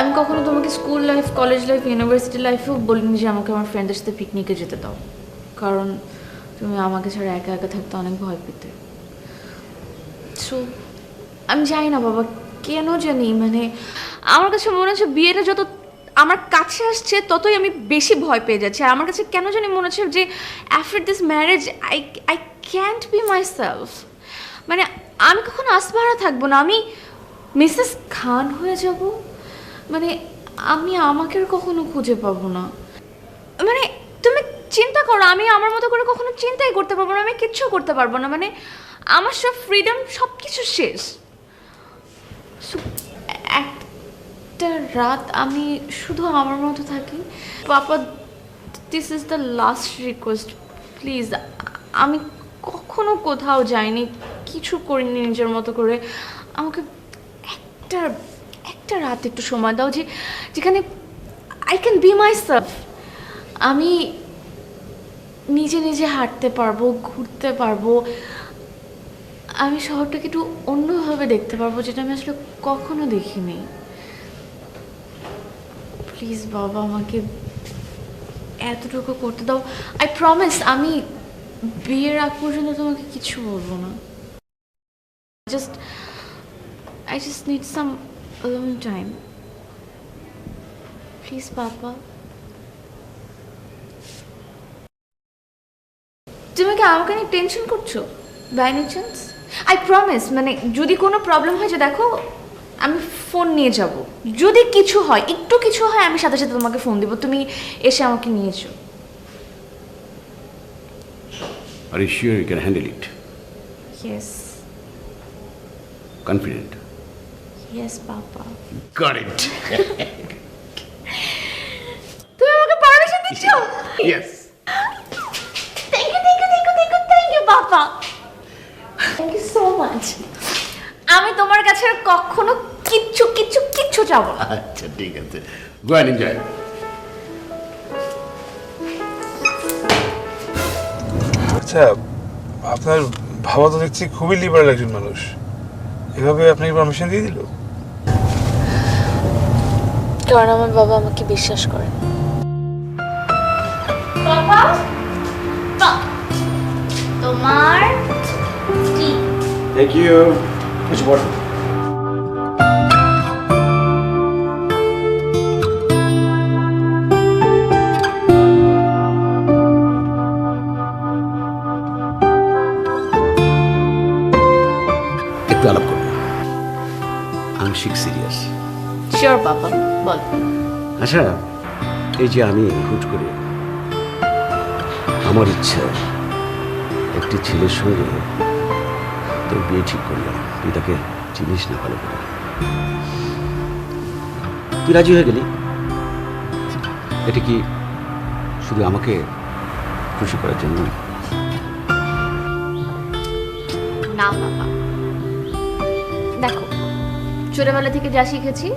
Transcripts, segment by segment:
আমি কখনো তোমাকে school life college life university লাইফেও বলিনি যে আমাকে আমার ফ্রেন্ডের সাথে পিকনিকে যেতে দাও। কারণ তুমি আমাকে ছাড়া একা একা থাকতে অনেক ভয় পেতে। সো আমি জানি না বাবা, কেন জানি? মানে আমার কাছে মনে হচ্ছে বিয়েটা যত আমার কাছে আসছে, ততই আমি বেশি ভয় পেয়ে যাচ্ছি। আমার কাছে কেন জানি মনে হচ্ছে যে after this marriage I I can't be myself মানে আমি কখনো আসবারা থাকব না। আমি মিসেস খান হয়ে যাব। মানে আমি আমাকে আর কখনো খুঁজে পাবো না। মানে তুমি চিন্তা করো, আমি আমার মতো করে কখনো চিন্তাই করতে পারব না, আমি কিচ্ছু করতে পারব না। মানে আমার সব ফ্রিডম সব কিছু শেষ একটা রাত আমি শুধু আমার মতো থাকি। Papa this is the last request please আমি কখনো কোথাও যাইনি, কিছু করিনি নিজের মতো করে। আমাকে একটা একটা রাত একটু সময় দাও যে যেখানে I can be myself আমি নিজে নিজে হাঁটতে পারব, ঘুরতে পারব। আমি শহরটাকে একটু অন্যভাবে দেখতে পারব যেটা আমি আসলে কখনো দেখিনি। প্লিজ বাবা, আমাকে এতটুকু করতে দাও। আই প্রমিস আমি বিয়ের আগ পর্যন্ত তোমাকে কিছু বলব না। Just I just need some alone time please papa তুমি কি আমাকে নিয়ে টেনশন করছ? By any chance I promise মানে যদি কোনো প্রবলেম হয় যে দেখো আমি ফোন নিয়ে যাব। যদি কিছু হয় একটু কিছু হয় আমি সাথে সাথে তোমাকে ফোন দিব। তুমি এসে আমাকে নিয়েছো Are you sure you can handle it? Yes Confident? Yes papa Got it. তুমি আমাকে পারমিশন দিচ্ছ? Yes. Thank you thank you thank you thank you thank you papa thank you so much আমি তোমার কাছে আর কখনো কিচ্ছু কিচ্ছু কিচ্ছু চাবো না। আচ্ছা ঠিক আছে। গো অ্যান্ড এনজয় আচ্ছা আপনার বাবা তো দেখছি খুবই লিবারাল একজন মানুষ। এভাবে আপনাকে পারমিশন দিয়ে দিল? কারণ আমার বাবা আমাকে বিশ্বাস করে। তোমার থ্যাংক ইউ কিছু বলো একটু আলাপ করব আংশিক সিরিয়াস শিওর বাবা বল। আচ্ছা এই যে আমি হুট করে আমার ইচ্ছা একটি ছেলের সঙ্গে তোর বিয়ে ঠিক করলাম। তুই তাকে চিনিস না ভালো করে? তুই রাজি হয়ে গেলি? এটা কি শুধু আমাকে খুশি করার জন্য? না বাবা। দেখো ছোটবেলা থেকে যা শিখেছি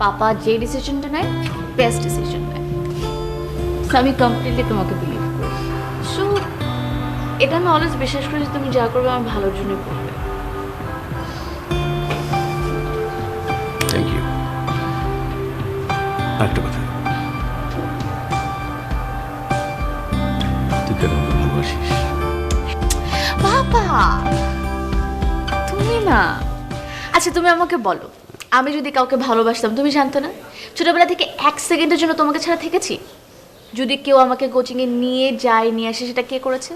পাপা যে ডিসিশনটা নেয় বেস্ট ডিসিশন নেয় আমি কমপ্লিটলি তোমাকে বিলিভ করি সো এটা আমি অলওয়েজ বিশ্বাস করি যে তুমি যা করবে আমার ভালোর জন্য করবে থ্যাংক ইউ আরেকটা কথা তুই কেন আমাকে ভালোবাসিস বাবা তুমি না আচ্ছা তুমি আমাকে বলো আমি যদি কাউকে ভালোবাসতাম তুমি জানতো না ছোটবেলা থেকে এক সেকেন্ডের জন্য তোমাকে ছাড়া থেকেছি? যদি কেউ আমাকে কোচিংয়ে নিয়ে যায় নিয়ে আসে সেটা কে করেছে?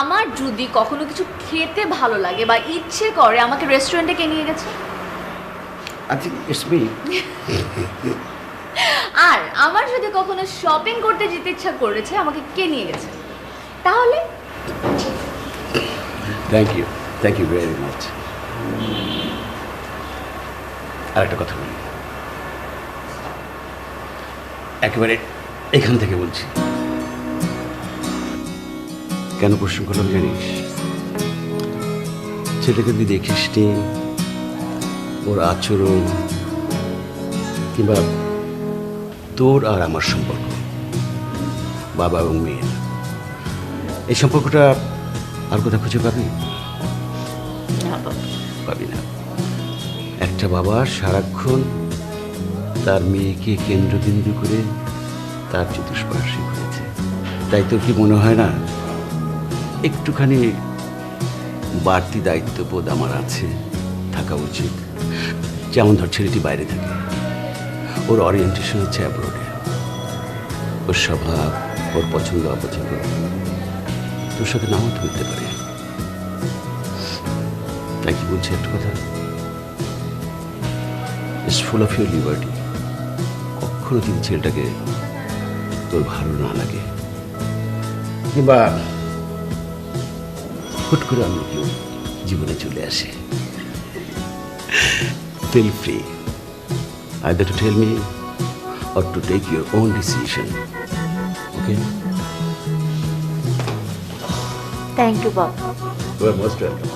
আমার যদি কখনো কিছু খেতে ভালো লাগে বা ইচ্ছে করে আমাকে রেস্টুরেন্টে কে নিয়ে গেছে? মি আর আমার যদি কখনো শপিং করতে যেতে ইচ্ছা করেছে আমাকে কে নিয়ে গেছে? তাহলে? Thank you thank you very much আর একটা কথা বলি। একেবারে এখান থেকে বলছি। কেন প্রশ্ন করলাম জানিস? ছেলেকে তুই দেখিস নি ওর আচরণ কিংবা তোর আর আমার সম্পর্ক বাবা এবং মেয়ের। এই সম্পর্কটা আর কোথাও খুঁজে পাবি? পাবি না। একটা বাবা সারাক্ষণ তার মেয়েকে কেন্দ্রবিন্দু করে তার চতুষ্পার্শ্বে ঘুরেছে। তাই তোর কি মনে হয় না? একটুখানি বাড়তি দায়িত্ববোধ আমার আছে, থাকা উচিত। যেমন ধর, ছেলেটি বাইরে থাকে। ওর অরিয়েন্টেশন হচ্ছে অ্যাব্রোডে ওর স্বভাব, ওর পছন্দ, অপছন্দ। তোর সাথে নাও তো হতে পারে। তাই কি বলছি একটা কথা? It's full of your liberty কখনো যদি ছেলেটাকে তোর ভালো না লাগে কিংবা হুট করে অন্য কেউ জীবনে চলে আসে feel free either to tell me or to take your own decision. Okay? Thank you বাবা most welcome.